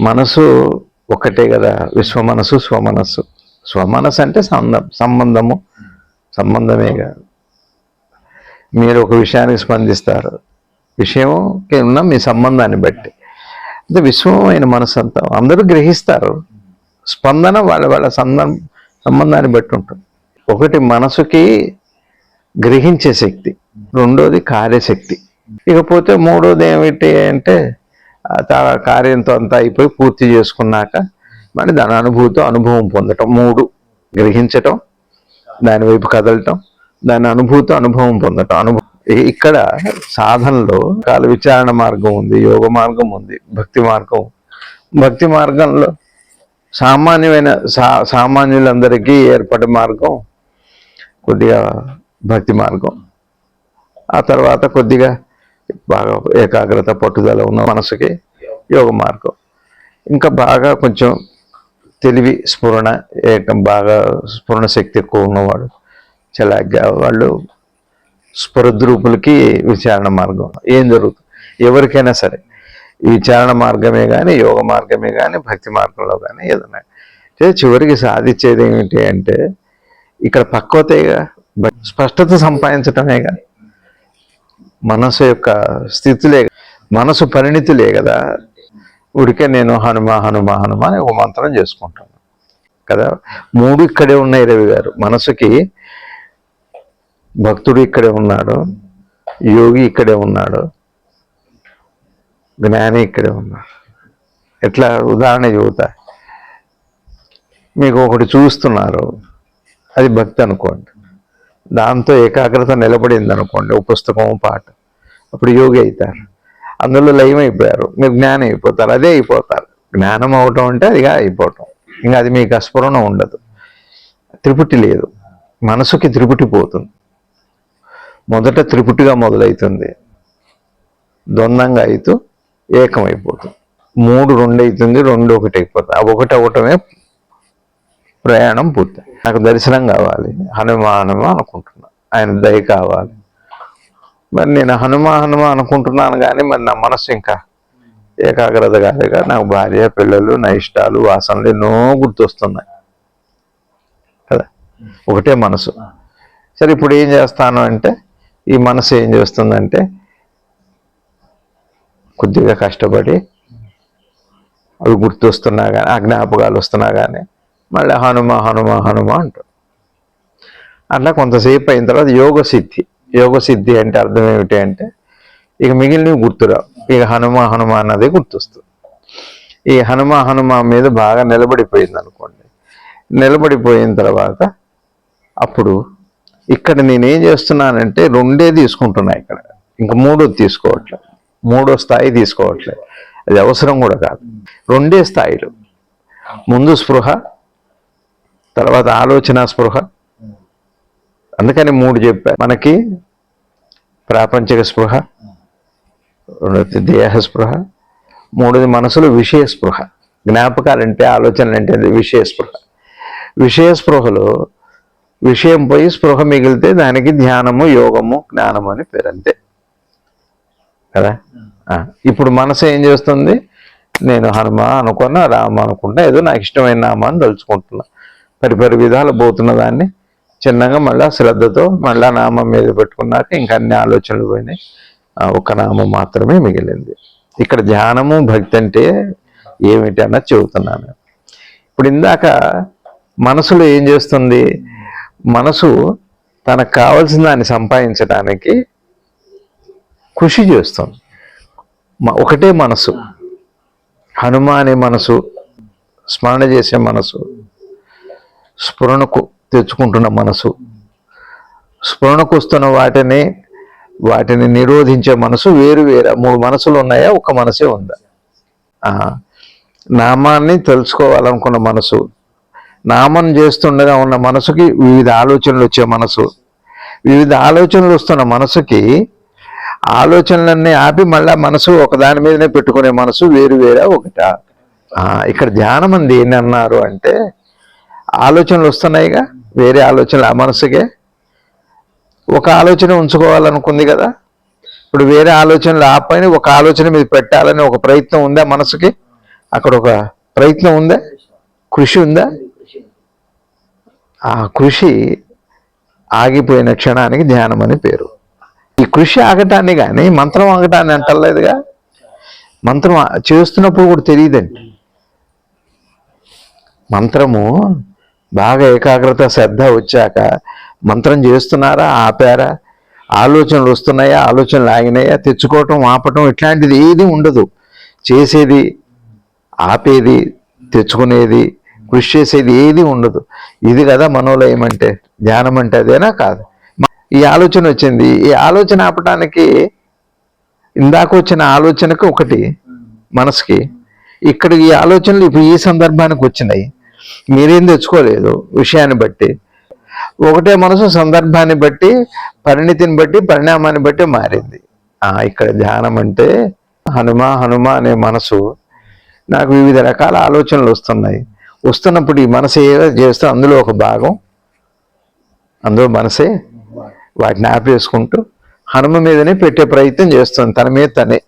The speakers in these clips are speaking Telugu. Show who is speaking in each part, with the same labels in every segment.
Speaker 1: మనసు ఒకటే కదా విశ్వ మనసు స్వమనస్సు స్వమనస్సు అంటే సంబంధము. సంబంధమే కాదు. మీరు ఒక విషయానికి స్పందిస్తారు. విషయం ఉన్న మీ సంబంధాన్ని బట్టి. అంటే విశ్వమైన మనసు అంతా అందరూ గ్రహిస్తారు. స్పందన వాళ్ళ వాళ్ళ సందం సంబంధాన్ని బట్టి ఉంటుంది. ఒకటి మనసుకి గ్రహించే శక్తి. రెండోది కార్యశక్తి. ఇకపోతే మూడోది ఏమిటి అంటే కార్యంతో అంతా అయిపోయి పూర్తి చేసుకున్నాక మరి దాని అనుభూతి అనుభవం పొందటం మూడు గ్రహించటం దాని వైపు కదలటం దాని అనుభూతి అనుభవం పొందటం. అనుభవం ఇక్కడ సాధనలో కాల విచారణ మార్గం ఉంది యోగ మార్గం ఉంది భక్తి మార్గం. భక్తి మార్గంలో సామాన్యమైన సా సామాన్యులందరికీ ఏర్పడే మార్గం కొద్దిగా భక్తి మార్గం. ఆ తర్వాత కొద్దిగా బాగా ఏకాగ్రత పట్టుదల ఉన్న మనసుకి యోగ మార్గం. ఇంకా బాగా కొంచెం తెలివి స్ఫురణ ఏకం బాగా స్ఫురణ శక్తి ఎక్కువ ఉన్నవాడు చలాగ్గా వాళ్ళు స్ఫురద్రూపులకి విచారణ మార్గం. ఏం జరుగుతుంది? ఎవరికైనా సరే. విచారణ మార్గమే కానీ యోగ మార్గమే కానీ భక్తి మార్గంలో కానీ ఏదైనా. చివరికి సాధించేది ఏమిటి అంటే ఇక్కడ పక్వతేగా స్పష్టత స్పష్టత సంపాదించటమేగా మనసు యొక్క స్థితిలే మనసు పరిణితులే కదా. ఉడికే నేను హనుమ హనుమ హనుమ అని ఒక మంత్రం చేసుకుంటాను. కదా? మూడు ఇక్కడే ఉన్నాయి రవి గారు. మనసుకి భక్తుడు ఇక్కడే ఉన్నాడు యోగి ఇక్కడే ఉన్నాడు జ్ఞాని ఇక్కడే ఉన్నాడు. ఎట్లా? ఉదాహరణ చెబుతా. మీకు ఒకటి చూస్తున్నారు. అది భక్తి అనుకోండి. దాంతో ఏకాగ్రత నిలబడింది అనుకోండి ఓ పుస్తకం పాట. అప్పుడు యోగి అవుతారు అందులో లయం అయిపోయారు మీరు జ్ఞానం అయిపోతారు అదే అయిపోతారు. జ్ఞానం అవటం అంటే అదిగా అయిపోవటం. ఇంకా అది మీకు అస్ఫురణ ఉండదు. త్రిపుటి లేదు. మనసుకి త్రిపుటి పోతుంది. మొదట త్రిపుటిగా మొదలవుతుంది ద్వందంగా అవుతూ ఏకమైపోతుంది. మూడు రెండు అవుతుంది రెండు ఒకటి అయిపోతుంది. ఆ ఒకటి అవటమే ప్రయాణం పూర్తి. నాకు దర్శనం కావాలి. హనుమ హనుమ అనుకుంటున్నా. ఆయన దయ కావాలి. మరి నేను హనుమ హనుమ అనుకుంటున్నాను కానీ మరి నా మనసు ఇంకా ఏకాగ్రత కాలేక నాకు భార్య పిల్లలు నా ఇష్టాలు వాసనలు ఎన్నో గుర్తొస్తున్నాయి. కదా? ఒకటే మనసు. సరే ఇప్పుడు ఏం చేస్తాను అంటే ఈ మనసు ఏం చేస్తుందంటే కొద్దిగా కష్టపడి అవి గుర్తొస్తున్నా కానీ ఆ జ్ఞాపకాలు వస్తున్నా కానీ మళ్ళీ హనుమ హనుమ హనుమ అంటాడు అట్లా కొంతసేపు అయిన తర్వాత యోగ సిద్ధి యోగ సిద్ధి అంటే అర్థం ఏమిటి అంటే ఇక మిగిలినవి గుర్తురావు. ఇక హనుమ హనుమ అన్నదే గుర్తొస్తుంది. ఈ హనుమ హనుమ మీద బాగా నిలబడిపోయింది అనుకోండి. నిలబడిపోయిన తర్వాత అప్పుడు ఇక్కడ నేనేం చేస్తున్నానంటే రెండే తీసుకుంటున్నా ఇక్కడ. ఇంకా మూడోది తీసుకోవట్లేదు. మూడో స్థాయి తీసుకోవట్లేదు. అది అవసరం కూడా కాదు. రెండే స్థాయిలు. ముందు స్పృహ తర్వాత ఆలోచన స్పృహ. అందుకని మూడు చెప్పా. మనకి ప్రాపంచిక స్పృహ రెండవది దేహ స్పృహ మూడోది మనసులో విషయ స్పృహ. జ్ఞాపకాలంటే ఆలోచనలంటే అది విషయ స్పృహ. విషయ స్పృహలో విషయం పోయి స్పృహ మిగిలితే దానికి ధ్యానము యోగము జ్ఞానము అని పేరు అంతే. కదా? ఇప్పుడు మనసు ఏం చేస్తుంది? నేను హనుమ అనుకున్నా రామ అనుకున్నా ఏదో నాకు ఇష్టమైన నామా అని తలుచుకుంటున్నా. పరిపరి విధాలు పోతున్న దాన్ని చిన్నగా మళ్ళా శ్రద్ధతో మళ్ళా నామం మీద పెట్టుకున్నాక ఇంకా అన్ని ఆలోచనలు పోయినాయి. ఆ, నామం మాత్రమే మిగిలింది. ఇక్కడ ధ్యానము భక్తి అంటే ఏమిటి అన్నది చెబుతున్నాను. ఇప్పుడు ఇందాక మనసులో ఏం చేస్తుంది? మనసు తనకు కావలసిన దాన్ని సంపాదించడానికి కృషి చేస్తుంది. ఒకటే మనసు. హనుమ అనే మనసు స్మరణ చేసే మనసు స్ఫురణకు తెచ్చుకుంటున్న మనసు. స్ఫురణకు వస్తున్న వాటిని వాటిని నిరోధించే మనసు వేరు వేరు. మూడు మనసులు ఉన్నాయా? ఒక మనసే ఉందా? నామాన్ని తెలుసుకోవాలనుకున్న మనసు. నామం చేస్తుండగా ఉన్న మనసుకి వివిధ ఆలోచనలు వచ్చే మనసు. వివిధ ఆలోచనలు వస్తున్న మనసుకి ఆలోచనలన్నీ ఆపి మళ్ళా మనసు ఒక దాని మీదనే పెట్టుకునే మనసు వేరు వేరా ఒకట? ఇక్కడ ధ్యానం అంది ఏంటన్నారు అంటే ఆలోచనలు వస్తున్నాయిగా వేరే ఆలోచనలు ఆ మనసుకే. ఒక ఆలోచన ఉంచుకోవాలనుకుంది కదా. ఇప్పుడు వేరే ఆలోచనలు ఆపని ఒక ఆలోచన మీద పెట్టాలని ఒక ప్రయత్నం ఉందా మనసుకి? అక్కడ ఒక ప్రయత్నం ఉందా? కృషి ఉందా? ఆ కృషి ఆగిపోయిన క్షణానికి ధ్యానం అని పేరు. ఈ కృషి ఆగటాన్ని కానీ మంత్రం ఆగటాన్ని అంటలేదుగా. మంత్రం చేస్తున్నప్పుడు కూడా తెలియదండి. మంత్రము బాగా ఏకాగ్రత శ్రద్ధ వచ్చాక మంత్రం చేస్తున్నారా ఆపారా? ఆలోచనలు వస్తున్నాయా ఆలోచనలు ఆగినాయా? తెచ్చుకోవటం ఆపటం ఇట్లాంటిది ఏది ఉండదు. చేసేది ఆపేది తెచ్చుకునేది కృషి చేసేది ఏది ఉండదు. ఇది కదా మనోలయం అంటే ధ్యానం అంటే అదేనా కాదు? ఈ ఆలోచన వచ్చింది. ఈ ఆలోచన ఆపటానికి ఇందాక వచ్చిన ఆలోచనకు ఒకటి మనసుకి. ఇక్కడ ఈ ఆలోచనలు ఇప్పుడు ఈ సందర్భానికి వచ్చినాయి. మీరేం తెచ్చుకోలేదు విషయాన్ని బట్టి. ఒకటే మనసు సందర్భాన్ని బట్టి పరిణితిని బట్టి పరిణామాన్ని బట్టి మారింది. ఇక్కడ ధ్యానం అంటే హనుమ హనుమ అనే మనసు నాకు వివిధ రకాల ఆలోచనలు వస్తున్నాయి. వస్తున్నప్పుడు ఈ మనసు ఏదో చేస్తే అందులో ఒక భాగం అందులో మనసే వాటిని ఆపేసుకుంటూ హనుమ మీదనే పెట్టే ప్రయత్నం చేస్తుంది. తన మీద తనే.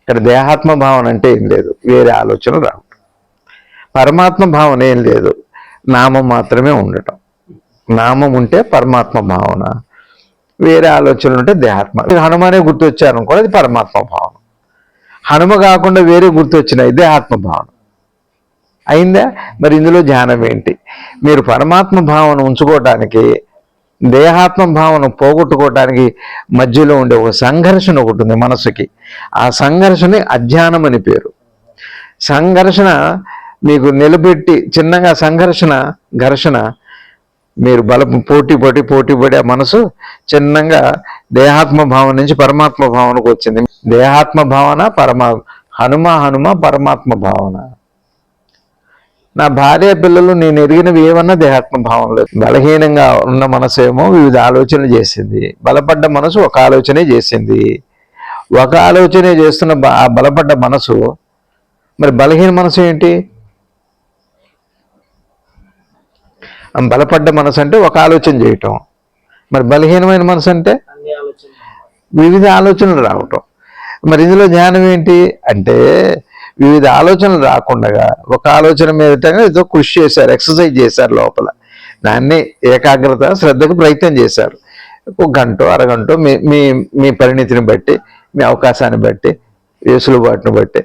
Speaker 1: ఇక్కడ దేహాత్మ భావన అంటే ఏం లేదు. వేరే ఆలోచనలు రావు. పరమాత్మ భావన ఏం లేదు. నామం మాత్రమే ఉండటం. నామం ఉంటే పరమాత్మ భావన. వేరే ఆలోచనలు ఉంటే దేహాత్మ. హనుమానే గుర్తొచ్చారు అది పరమాత్మ భావన. హనుమ కాకుండా వేరే గుర్తొచ్చినాయి దేహాత్మ భావన. అయిందా? మరి ఇందులో ధ్యానం ఏంటి? మీరు పరమాత్మ భావన ఉంచుకోవటానికి దేహాత్మ భావన పోగొట్టుకోవటానికి మధ్యలో ఉండే ఒక సంఘర్షణ ఒకటి ఉంది మనసుకి ఆ సంఘర్షణ అధ్యానం అని పేరు. సంఘర్షణ మీకు నిలబెట్టి చిన్నగా సంఘర్షణ ఘర్షణ మీరు బల పోటీ పడి పోటీ పడి ఆ మనసు చిన్నగా దేహాత్మ భావన నుంచి పరమాత్మ భావనకు వచ్చింది. దేహాత్మ భావన పరమా హనుమ హనుమ పరమాత్మ భావన. నా భార్య పిల్లలు నేను ఎరిగినవి ఏమన్నా దేహాత్మ భావంలో బలహీనంగా ఉన్న మనసు ఏమో వివిధ ఆలోచనలు చేసింది. బలపడ్డ మనసు ఒక ఆలోచనే చేసింది. ఒక ఆలోచనే చేస్తున్న ఆ బలపడ్డ మనసు మరి బలహీన మనసు ఏంటి ఆ బలపడ్డ మనసు అంటే ఒక ఆలోచన చేయటం. మరి బలహీనమైన మనసు అంటే వివిధ ఆలోచనలు రావటం. మరి ఇందులో ధ్యానం ఏంటి? అంటే వివిధ ఆలోచనలు రాకుండా ఒక ఆలోచన మీద ఏదో కృషి చేశారు ఎక్సర్సైజ్ చేశారు లోపల. దాన్ని ఏకాగ్రత శ్రద్ధకు ప్రయత్నం చేశారు. ఒక గంట అరగంట మీ మీ మీ పరిణితిని బట్టి మీ అవకాశాన్ని బట్టి వేసులుబాటును బట్టి.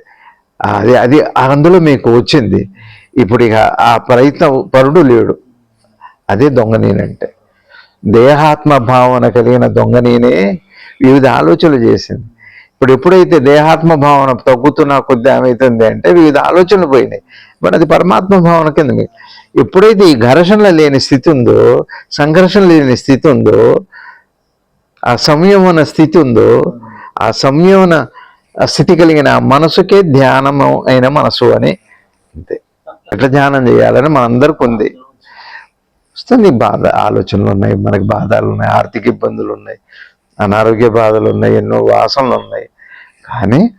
Speaker 1: అది అది అందులో మీకు వచ్చింది. ఇప్పుడు ఇక ఆ ప్రయత్నం పరుడు లేడు. అదే దొంగనేనంటే దేహాత్మ భావన కలిగిన దొంగనేనే వివిధ ఆలోచనలు చేసింది. ఇప్పుడు ఎప్పుడైతే దేహాత్మ భావన తగ్గుతున్న కొద్ది ఏమవుతుంది అంటే వివిధ ఆలోచనలు పోయినాయి. మరి అది పరమాత్మ భావన కింద ఎప్పుడైతే ఈ ఘర్షణ లేని స్థితి ఉందో సంఘర్షణ లేని స్థితి ఉందో ఆ సంయమన స్థితి ఉందో ఆ సంయమన స్థితి కలిగిన మనసుకే ధ్యానము అయిన మనసు అని అంతే. ఎట్లా ధ్యానం చేయాలని మనందరికి ఉంది వస్తుంది. బాధ ఆలోచనలు ఉన్నాయి మనకి బాధలు ఉన్నాయి ఆర్థిక ఇబ్బందులు ఉన్నాయి అనారోగ్య బాధలు ఉన్నాయి ఎన్నో వాసనలు ఉన్నాయి. కానీ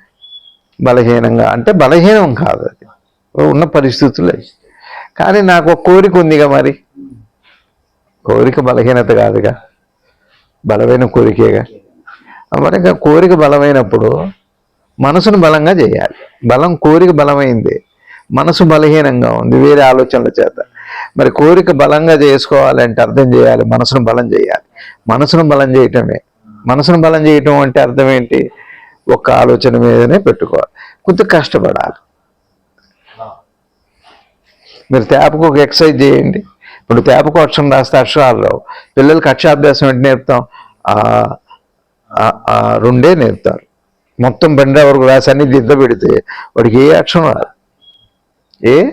Speaker 1: బలహీనంగా అంటే బలహీనం కాదు అది. ఉన్న పరిస్థితులే. కానీ నాకు ఒక కోరిక ఉందిగా మరి. కోరిక బలహీనత కాదుగా. బలమైన కోరికేగా. మరి ఇంకా కోరిక బలమైనప్పుడు మనసును బలంగా చేయాలి. బలం కోరిక బలమైంది. మనసు బలహీనంగా ఉంది వేరే ఆలోచనల చేత. మరి కోరిక బలంగా చేసుకోవాలంటే అర్థం చేయాలి మనసును బలం చేయాలి. మనసును బలం చేయటమే. మనసును బలం చేయటం అంటే అర్థం ఏంటి? ఒక్క ఆలోచన మీదనే పెట్టుకోవాలి. కొద్దిగా కష్టపడాలి. మీరు తేపకు ఒక ఎక్సర్సైజ్ చేయండి. ఇప్పుడు తేపకు అక్షరం రాస్తే అక్షరాలు రావు. పిల్లలకి అక్షరాభ్యాసం ఏంటి నేర్పుతాం? రెండే నేర్పుతారు. మొత్తం బండి వరకు రాసాన్ని దిద్ద పెడితే వాడికి ఏ అక్షరం రాదు? ఏ?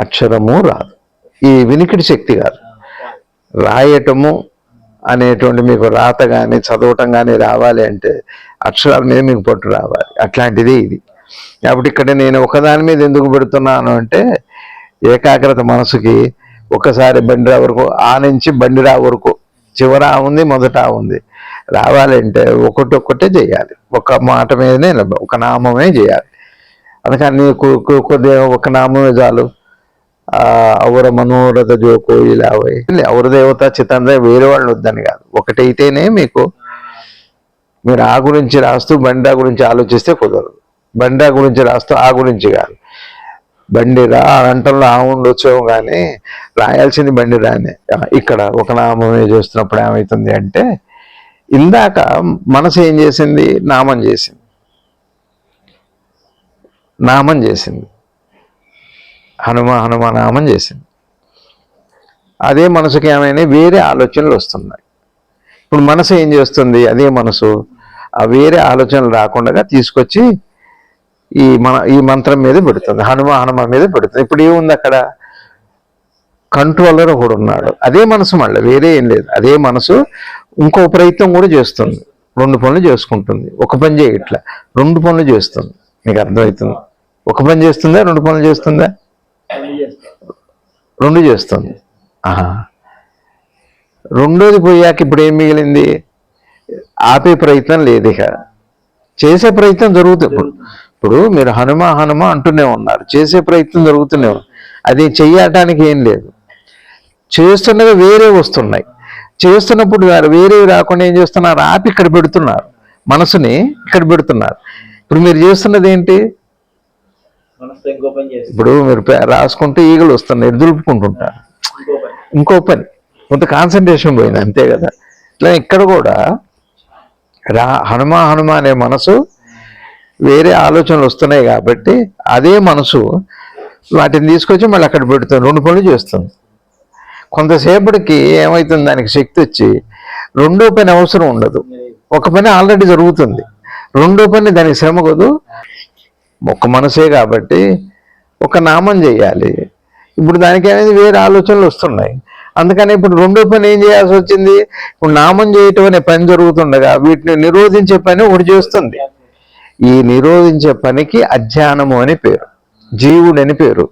Speaker 1: అక్షరము రాదు. ఈ వినికిడి శక్తి కాదు. రాయటము అనేటువంటి మీకు రాత కానీ చదవటం కానీ రావాలి అంటే అక్షరాల మీద మీకు పట్టు రావాలి. అట్లాంటిది ఇది. కాబట్టి ఇక్కడ నేను ఒకదాని మీద ఎందుకు పెడుతున్నాను అంటే ఏకాగ్రత మనసుకి ఒక్కసారి బండిరా వరకు ఆ నుంచి బండిరా వరకు చివర ఉంది మొదట ఉంది. రావాలంటే ఒకటి ఒక్కటే చేయాలి. ఒక మాట మీదనే ఒక నామమే చేయాలి. అందుకని నీకు కొద్దిగా ఒక నామమే చాలు. ಅವರ మనోరథ జో ఇలా వై దేవత చిత్తంగా వేరే వాళ్ళు వద్దని కాదు ఒకటైతేనే మీకు మీరు ఆ గురించి రాస్తూ బండా గురించి ఆలోచిస్తే కుదరదు బండా గురించి రాస్తూ ఆ గురించి కాదు బండిరా అంటల్లో ఆ ఉండొచ్చేమో కానీ రాయాల్సింది బండిరా అని ఇక్కడ ఒక నామమే చేస్తున్నప్పుడు ఏమవుతుంది అంటే ఇందాక మనసు ఏం చేసింది నామం చేసింది నామం చేసింది హనుమ హనుమనామం చేసింది. అదే మనసుకి ఏమైనా వేరే ఆలోచనలు వస్తున్నాయి. ఇప్పుడు మనసు ఏం చేస్తుంది? అదే మనసు. ఆ వేరే ఆలోచనలు రాకుండా తీసుకొచ్చి ఈ మన ఈ మంత్రం మీద పెడుతుంది. హనుమ హనుమ మీద పెడుతుంది. ఇప్పుడు ఏముంది అక్కడ? కంట్రోలర్ ఒకడు ఉన్నాడు. అదే మనసు మళ్ళీ వేరే ఏం లేదు. అదే మనసు ఇంకో ప్రయత్నం కూడా చేస్తుంది. రెండు పనులు చేసుకుంటుంది. ఒక పని చేయట్లా. రెండు పనులు చేస్తుంది. మీకు అర్థమవుతుంది? ఒక పని చేస్తుందా? రెండు పనులు చేస్తుందా? రెండు చేస్తుంది. ఆహా. రెండోది పోయాక ఇప్పుడు ఏం మిగిలింది? ఆపే ప్రయత్నం లేదు ఇక. చేసే ప్రయత్నం జరుగుతుంది ఇప్పుడు ఇప్పుడు మీరు హనుమ హనుమ అంటూనే ఉన్నారు. చేసే ప్రయత్నం జరుగుతూనే అది చెయ్యటానికి ఏం లేదు. చేస్తున్నవి వేరే వస్తున్నాయి. చేస్తున్నప్పుడు వేరేవి రాకుండా ఏం చేస్తున్నారు? ఆపి ఇక్కడ పెడుతున్నారు. మనసుని ఇక్కడ పెడుతున్నారు. ఇప్పుడు మీరు చేస్తున్నది ఏంటి
Speaker 2: మనసుతో ఇంకో పని చేస్తాం
Speaker 1: ఇప్పుడు మీరు రాసుకుంటే ఈగలు వస్తున్నాయి దులుపుకుంటుంటారు ఇంకో పని కొంత కాన్సన్ట్రేషన్ పోయింది అంతే కదా. ఇట్లా ఇక్కడ కూడా రా హనుమ హనుమ అనే మనసు వేరే ఆలోచనలు వస్తున్నాయి కాబట్టి అదే మనసు వాటిని తీసుకొచ్చి మళ్ళీ అక్కడ పెడుతుంది రెండు పనులు చేస్తుంది. కొంతసేపటికి ఏమవుతుంది దానికి శక్తి వచ్చి రెండో పని అవసరం ఉండదు. ఒక పని ఆల్రెడీ జరుగుతుంది. రెండో పని దానికి శ్రమ కదు ఒక మనసే కాబట్టి ఒక నామం చేయాలి ఇప్పుడు దానికి అనేది వేరే ఆలోచనలు వస్తున్నాయి. అందుకని ఇప్పుడు రెండో పని ఏం చేయాల్సి వచ్చింది? ఇప్పుడు నామం చేయటం అనే పని జరుగుతుండగా వీటిని నిరోధించే పని ఒకటి చేస్తుంది. ఈ నిరోధించే పనికి అధ్యానము అని పేరు. జీవుడు అని పేరు.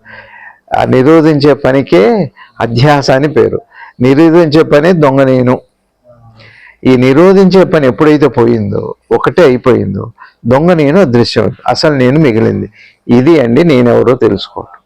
Speaker 1: ఆ నిరోధించే పనికే అధ్యాస అని పేరు. నిరోధించే పని దొంగ నేను. ఈ నిరోధించే పని ఎప్పుడైతే పోయిందో ఒకటే అయిపోయిందో దొంగ నేను అదృశ్యం అసలు నేను మిగిలింది. ఇది అండి నేనెవరో తెలుసుకోవటం.